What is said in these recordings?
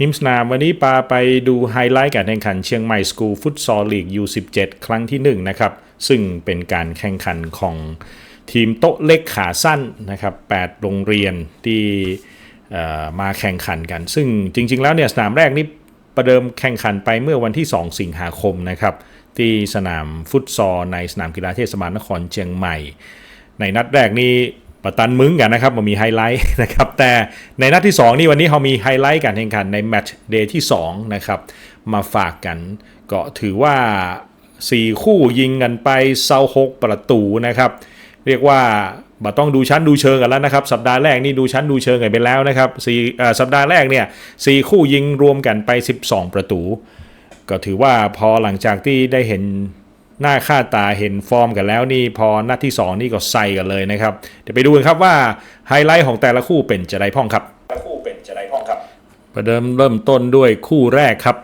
ฮิมสนามวันนี้ปาไปดูไฮไลท์การแข่งขันเชียงใหม่สกูลฟุตซอลลีก U17 ครั้งที่ 1 นะครับ ซึ่งเป็นการแข่งขันของทีมโต๊ะเล็กขาสั้นนะครับ8โรงเรียนที่มาแข่งขันกัน ซึ่งจริง ๆ แล้วเนี่ยสนามแรกนี่ประเดิมแข่งขันไปเมื่อวันที่ 2 สิงหาคมนะครับที่สนามฟุตซอลในสนามกีฬาเทศบาลนครเชียงใหม่ ในนัดแรกนี่ ปตันมึงกันนะครับมันมีไฮไลท์นะครับแต่ในนัดที่ 2 นี่วันนี้เขามีไฮไลท์การแข่งขันในแมตช์เดย์ที่2นะครับมาฝากกัน ก็ถือว่า 4 คู่ยิงกันไปเซาหกประตูนะครับ เรียกว่าบัต้องดูชั้นดูเชิงกันแล้วนะครับ สัปดาห์แรกนี่ดูชั้นดูเชิงกันไปแล้วนะครับสี่สัปดาห์แรกเนี่ยสี่คู่ยิงรวมกันไป 12 ประตู ก็ถือว่าพอหลังจากที่ได้เห็น หน้าค่าตาเห็นฟอร์มกันแล้วนี่พอนัดที่ 2 นี่ก็ใส่กันเลยนะครับ เดี๋ยวไปดูกันครับว่าไฮไลท์ของแต่ละคู่เป็นจะได้พ่องครับคู่เป็นจะได้พ่องครับประเดิมเริ่มต้นด้วยคู่แรกครับ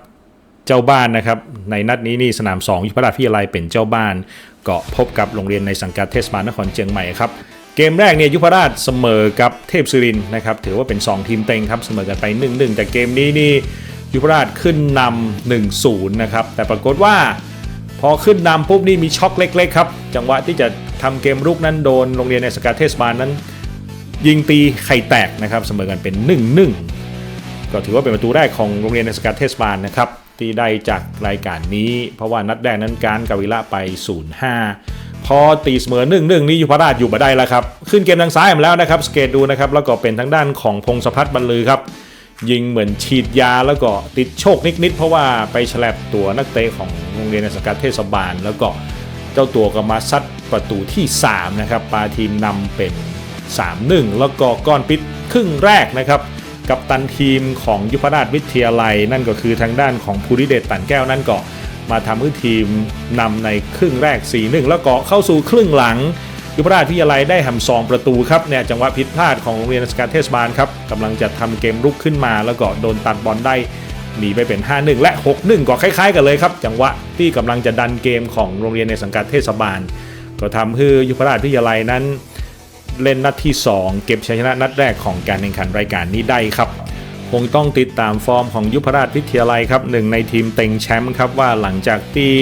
เจ้าบ้านนะครับ ในนัดนี้นี่สนาม2ยุพราชพิทยาลัยเป็นเจ้าบ้าน ก็พบกับโรงเรียนในสังกัดเทศบาลนครเชียงใหม่ครับเกมแรกเนี่ยยุพราชเสมอกับเทพศิรินนะครับถือว่าเป็น 2 ทีมเต็งครับเสมอกันไป 1-1 แต่เกมนี้นี่ยุพราชขึ้นนำ1-0นะครับแต่ปรากฏว่า พอขึ้นนำปุ๊บนี่มีช็อกเล็ก ๆ ครับ จังหวะที่จะทำเกมรุกนั้นโดนโรงเรียนในสกัดเทศบาลนั้น ยิงตีไข่แตกนะครับเสมอกันเป็น1-1ก็ถือว่าเป็นประตูแรกของโรงเรียนในสกัดเทศบาลนะครับที่ได้จากรายการนี้ เพราะว่านัดแรกนั้นการกาวิละไป 0-5 พอตีเสมอ1-1นี่ยุพราชอยู่มาได้แล้วครับ ขึ้นเกมทางซ้ายมาแล้วนะครับสเกตดูนะครับแล้วก็เป็นทางด้านของพงศพัฒน์บรรลือครับ ยิงเหมือนฉีดยาแล้วก็ติดโชคนิดๆ เพราะว่าไปฉลับตัวนักเตะของโรงเรียนในสกัดเทศบาล แล้วก็เจ้าตัวก็มาซัดประตูที่ 3 นะครับปาทีมนำเป็น 3-1 แล้วก็ก้อนปิดครึ่งแรกนะครับ กับตันทีมของยุพราชวิทยาลัย นั่นก็คือทางด้านของภูริเดชตันแก้วนั่นก็มาทำให้ทีมนำในครึ่งแรก 4-1 แล้วก็เข้าสู่ครึ่งหลัง ยุพราชวิทยาลัยได้หำซองประตูครับเนี่ยจังหวะผิดพลาดของโรงเรียนสกัดเทศบาลครับกำลังจะทำเกมรุกขึ้นมาแล้วก็โดนตัดบอลได้หนีไปเป็น 5-1 และ 6-1 ก็คล้าย ๆ กันเลยครับ จังหวะที่กำลังจะดันเกมของโรงเรียนในสังกัดเทศบาล ก็ทำให้ยุพราชวิทยาลัยนั้น เล่นนัดที่ 2 เก็บชัยชนะนัดแรกของการแข่งขันรายการนี้ได้ครับคงต้องติดตามฟอร์มของยุพราชวิทยาลัยครับหนึ่งในทีมเต็งแชมป์ครับว่าหลังจากที่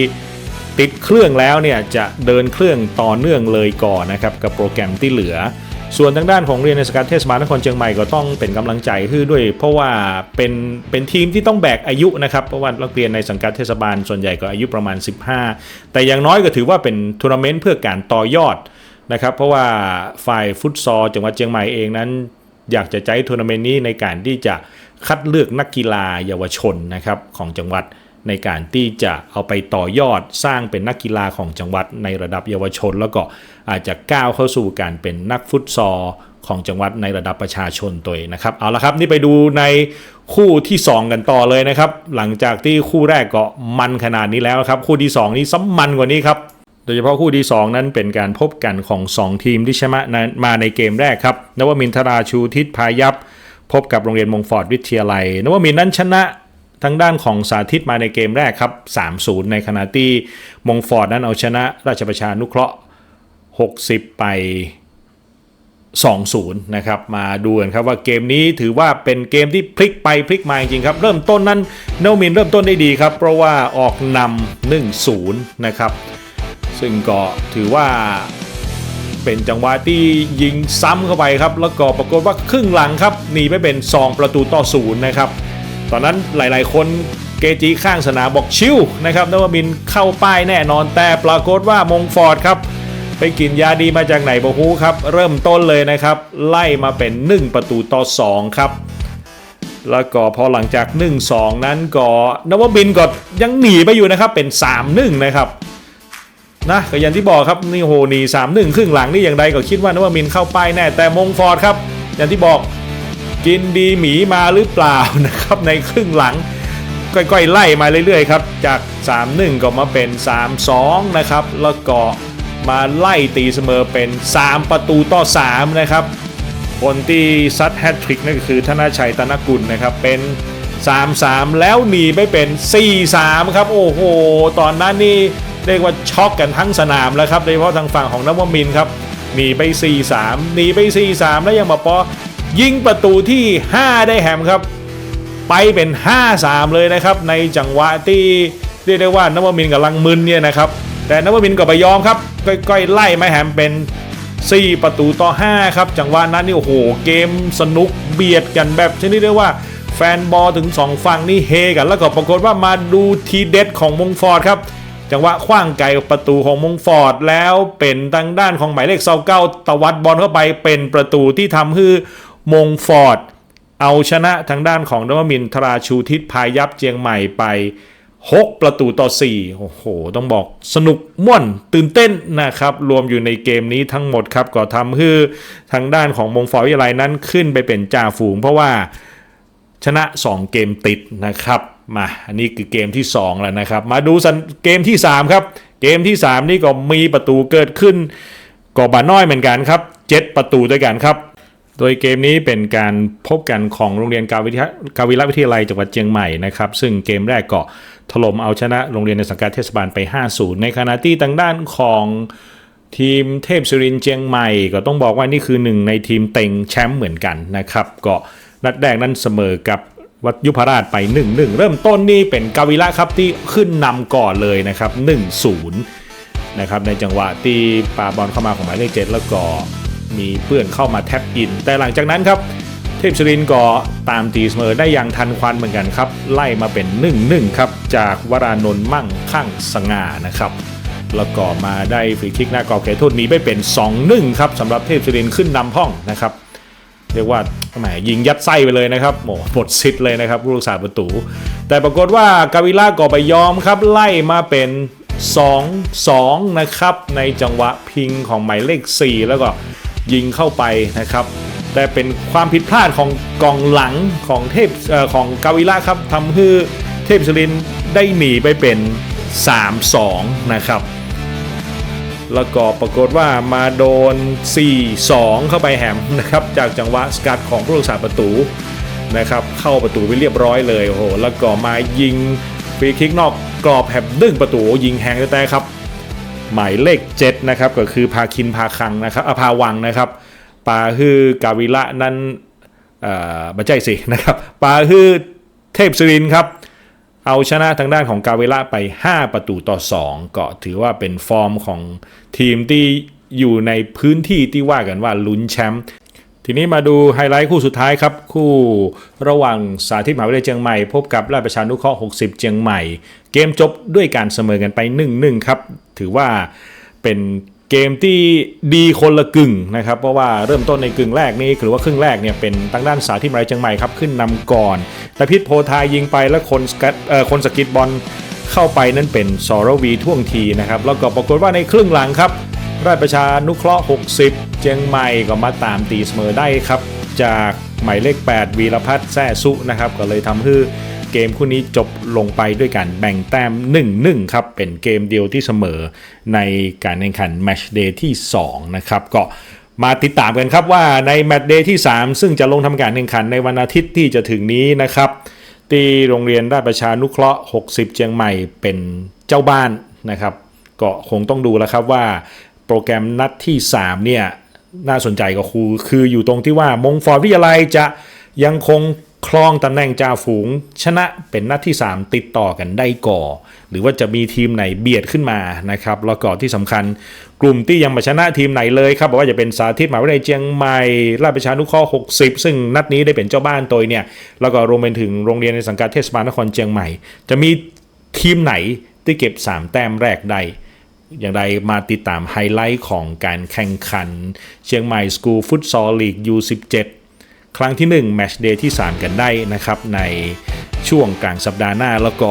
ติดเครื่องแล้วเนี่ยจะเดินเครื่องต่อเนื่องเลยก่อนนะครับกับโปรแกรมที่เหลือ ส่วนทางด้านของเรียนในสกัดเทศบาลนครเชียงใหม่ก็ต้องเป็นกำลังใจให้ด้วย เพราะว่าเป็นเป็นทีมที่ต้องแบกอายุนะครับเพราะว่านักเรียนในสังกัดเทศบาลส่วนใหญ่ก็อายุประมาณ 15 แต่อย่างน้อยก็ถือว่าเป็นทัวร์นาเมนต์เพื่อการต่อยอดนะครับเพราะว่าฝ่ายฟุตซอลจังหวัดเชียงใหม่เองนั้น อยากจะใช้ทัวร์นาเมนต์นี้ในการที่จะคัดเลือกนักกีฬาเยาวชนนะครับของจังหวัด ในการที่จะเอาไปต่อยอดสร้างเป็นนักกีฬาของจังหวัดในระดับเยาวชน แล้วก็อาจจะก้าวเข้าสู่การเป็นนักฟุตซอลของจังหวัดในระดับประชาชนตัวเองนะครับเอาละครับนี่ไปดูในคู่ที่ 2 กันต่อเลยนะครับ หลังจากที่คู่แรกก็มันขนาดนี้แล้วครับ คู่ที่ 2 นี้ซ้ำมันกว่านี้ครับโดยเฉพาะคู่ที่ 2 นั้นเป็นการพบกันของ 2 ทีมที่ชนะมาในเกมแรกครับนวมินทราชูทิศพายัพพบกับโรงเรียนมงฟอร์ดวิทยาลัย นวมินนั้นชนะ ทางด้านของสาธิตมาในเกมแรกครับ 3-0 ในขณะที่มงฟอร์ดนั้นเอาชนะราชประชานุเคราะห์ 60 ไป 2-0 นะครับ มาดูกันครับว่าเกมนี้ถือว่าเป็นเกมที่พลิกไปพลิกมาจริงครับ เริ่มต้นนั้นเนวมินเริ่มต้นได้ดีครับ เพราะว่าออกนำ1-0 นะครับ ซึ่งก็ถือว่าเป็นจังหวะที่ยิงซ้ำเข้าไปครับ แล้วก็ปรากฏว่าครึ่งหลังครับหนีไปเป็น 2 ประตูต่อศูนย์นะครับ ตอนนั้นหลาย ๆ คนเกจีข้างสนามบอกชิวนะครับนวมินเข้าป้ายแน่นอนแต่ปรากฏว่ามงฟอร์ดครับไปกินยาดีมาจากไหนบอกฮู้ครับ เริ่มต้นเลยนะครับ ไล่มาเป็น 1 ประตูต่อ 2 ครับ แล้วก็พอหลังจาก 1-2 นั้นก็นวมินก็ยังหนีไปอยู่นะครับเป็น 3-1 นะครับนะก็อย่างที่บอกครับนี่โหหนีสามนึ่งครึ่งหลังนี่อย่างใดก็คิดว่านวมินเข้าป้ายแน่แต่มงฟอร์ดครับ อย่างที่บอก กินดีหมีมาหรือเปล่านะครับในครึ่งหลังค่อยๆไล่มาเรื่อยๆครับจาก 3-1 ก็มาเป็น 3-2 นะครับ แล้วก็มาไล่ตีเสมอเป็น 3 ประตูต่อ 3 นะครับ คนที่ซัดแฮตทริกนั่นก็คือธนชัยตนกุลนะครับเป็น 3-3 แล้วหนีไปเป็น 4-3 ครับ โอ้โห ตอนนั้นนี่เรียกว่าช็อกกันทั้งสนามแล้วครับโดยเฉพาะทางฝั่งของนวมินครับหนีไป 4-3 หนีไป 4-3 แล้วยังมาปอ ยิงประตูที่ 5 ได้แฮมครับ ไปเป็น 5-3 เลยนะครับ ในจังหวะที่เรียกได้ว่านวมินทร์กำลังมึนเนี่ยนะครับ แต่นวมินก็ไปยอมครับก้อยๆไล่ไม้แหมเป็น 4 ประตูต่อ 5 ครับ จังหวะนั้นนี่โอ้โหเกมสนุกเบียดกันแบบชนิดเรียกว่าแฟนบอลถึง 2 ฝั่งนี่เฮกัน แล้วก็ปรากฏว่ามาดูทีเด็ดของมงฟอร์ดครับ จังหวะคว้างไกลประตูของมงฟอร์ดแล้วเป็นทางด้านของหมายเลขเซาเก้าตวัดบอลเข้าไปเป็นประตูที่ทำให้ มงฟอร์ด เอาชนะทางด้านของนวมินทราชูทิศพายับเจียงใหม่ไป 6 ประตูต่อ 4 โอ้โห ต้องบอกสนุกม่วนตื่นเต้นนะครับ รวมอยู่ในเกมนี้ทั้งหมดครับ ก็ทำให้ทางด้านของมงฟอร์วิทยาลัยนั้นขึ้นไปเป็นจ่าฝูงเพราะว่าชนะ 2 เกมติดนะครับมาอันนี้คือเกมที่ 2 แล้วนะครับ มาดูเกมที่ 3 ครับ เกมที่ 3 นี่ก็มีประตูเกิดขึ้นก็บาน้อยเหมือนกันครับ 7 ประตูด้วยกันครับ โดยเกมนี้เป็นการพบกันของโรงเรียนกาวิทยากาวิลวิทยาลัยจังหวัดเชียงใหม่นะครับ ซึ่งเกมแรกก็ถล่มเอาชนะโรงเรียนในสังกัดเทศบาลไป 5-0 ในขณะที่ทางด้านของทีมเทพสุรินเชียงใหม่ ก็ต้องบอกว่านี่คือหนึ่งในทีมเต็งแชมป์เหมือนกันนะครับก็นัดแรกนั้นเสมอกับวัดยุพราชไป1-1เริ่มต้นนี่เป็นกาวิละครับที่ขึ้นนำก่อนเลยนะครับ1-0นะครับในจังหวะที่ปาบอลเข้ามาของหมายเลขเจ็ดแล้วก็ มีเพื่อนเข้ามาแท็บอิน แต่หลังจากนั้นครับ เทพชรินก็ตามตีเสมอได้อย่างทันควันเหมือนกันครับ ไล่มาเป็น1-1ครับ จากวรานนท์มั่งข้างสง่านะครับแล้วก็มาได้ฟรีคิกหน้ากรอบเขตโทษนี้ไปเป็น 2-1 ครับสำหรับเทพชรินขึ้นนำห้องนะครับ เรียกว่าแหมยิงยัดไส้ไปเลยนะครับโหหมดสิทธิ์เลยนะครับผู้รักษาประตู แต่ปรากฏว่ากาวิล่าก็ไปยอมครับ ไล่มาเป็น 2-2 นะครับ ในจังหวะพิงของหมายเลข 4 แล้วก็ ยิงเข้าไปนะครับ แต่เป็นความผิดพลาดของกองหลังของเทพเอ่อของกาวิล่าครับทำให้เทพชลินได้หนีไปเป็น 3-2 นะครับ แล้วก็ปรากฏว่ามาโดน 4-2 เข้าไปแฮมนะครับ จากจังหวะสกัดของผู้รักษาประตูนะครับ เข้าประตูไปเรียบร้อยเลยโอ้โหแล้วก็มายิงฟรีคิกนอกกรอบแฮมดึงประตูยิงแฮงแต่ครับ หมายเลข7นะครับก็คือพาคินพาคังนะครับอาพาวังนะครับปาฮือกาวิละนั้นเอ่อม่ใช่สินะครับปาฮือเทพสุรินครับเอาชนะทางด้านของกาเวล่าไป 5 ประตูต่อ 2 ก็ถือว่าเป็นฟอร์มของทีมที่อยู่ในพื้นที่ที่ว่ากันว่าลุ้นแชมป์ทีนี้มาดูไฮไลท์คู่สุดท้ายครับ คู่ระหว่างสาธิตมหาวิทยาลัยเชียงใหม่ พบกับราชประชานุเคราะห์ 60 เชียงใหม่ เกมจบด้วยการเสมอกันไป 1-1 ครับ ถือว่าเป็นเกมที่ดีคนละกึ่งนะครับเพราะว่าเริ่มต้นในกึ่งแรกนี้หรือว่าครึ่งแรกเนี่ยเป็นทางด้านสาธิมหาวิทยาลัยเชียงใหม่ครับขึ้นนำก่อนแต่พิษโพทายยิงไปแล้วคนสกัดเอ่อคนสกิดบอลเข้าไปนั่นเป็นสรวีท่วงทีนะครับแล้วก็ปรากฏว่าในครึ่งหลังครับ ราชประชานุเคราะห์ 60เจียงใหม่ก็มาตามตีเสมอได้ครับ จากหมายเลข 8 วีรพัฒน์แซ่ซุนะครับก็เลยทำให้ เกมคู่นี้จบลงไปด้วยการแบ่งแต้ม 1-1 ครับ เป็นเกมเดียวที่เสมอในการแข่งขันแมชเดย์ที่ 2 นะครับ ก็มาติดตามกันครับว่าในแมตช์เดย์ที่ 3 ซึ่งจะลงทำการแข่งขันในวันอาทิตย์ที่จะถึงนี้นะครับ ที่โรงเรียนราชประชานุเคราะห์ 60 เชียงใหม่เป็นเจ้าบ้านนะครับ ก็คงต้องดูแล้วครับว่าโปรแกรมนัดที่ 3 เนี่ยน่าสนใจก็คือคืออยู่ตรงที่ว่ามงฟอร์วิทยาลัยจะยังคง ครองตำแหน่งจ่าฝูง ชนะเป็นนัดที่ 3 ติดต่อกันได้ก่อ หรือว่าจะมีทีมไหนเบียดขึ้นมานะครับแล้วก็ที่สำคัญ กลุ่มที่ยังมาชนะทีมไหนเลยครับบอกว่าจะเป็นสาธิตมหาวิทยาลัยเชียงใหม่ราชประชานุเคราะห์60 ซึ่งนัดนี้ได้เป็นเจ้าบ้านตัวเนี่ยแล้วก็รวมไปถึงโรงเรียนในสังกัดเทศบาลนครเชียงใหม่ จะมีทีมไหนที่เก็บ 3 แต้มแรกได้อย่างไรมาติดตามไฮไลท์ของการแข่งขัน เชียงใหม่สกูลฟุตซอลลีก U17 ครั้งที่1แมตช์เดย์ที่ 3 กันได้นะครับในช่วงกลางสัปดาห์หน้าแล้วก็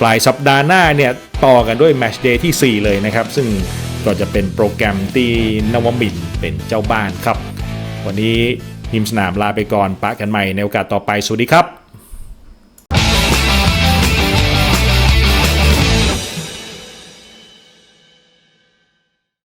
ปลายสัปดาห์หน้าเนี่ยต่อกันด้วยแมตช์เดย์ที่ 4 เลยนะครับ ซึ่งก็จะเป็นโปรแกรมที่นวมินเป็นเจ้าบ้านครับ วันนี้ทีมสนามลาไปก่อนปะกันใหม่ในโอกาสต่อไป สวัสดีครับ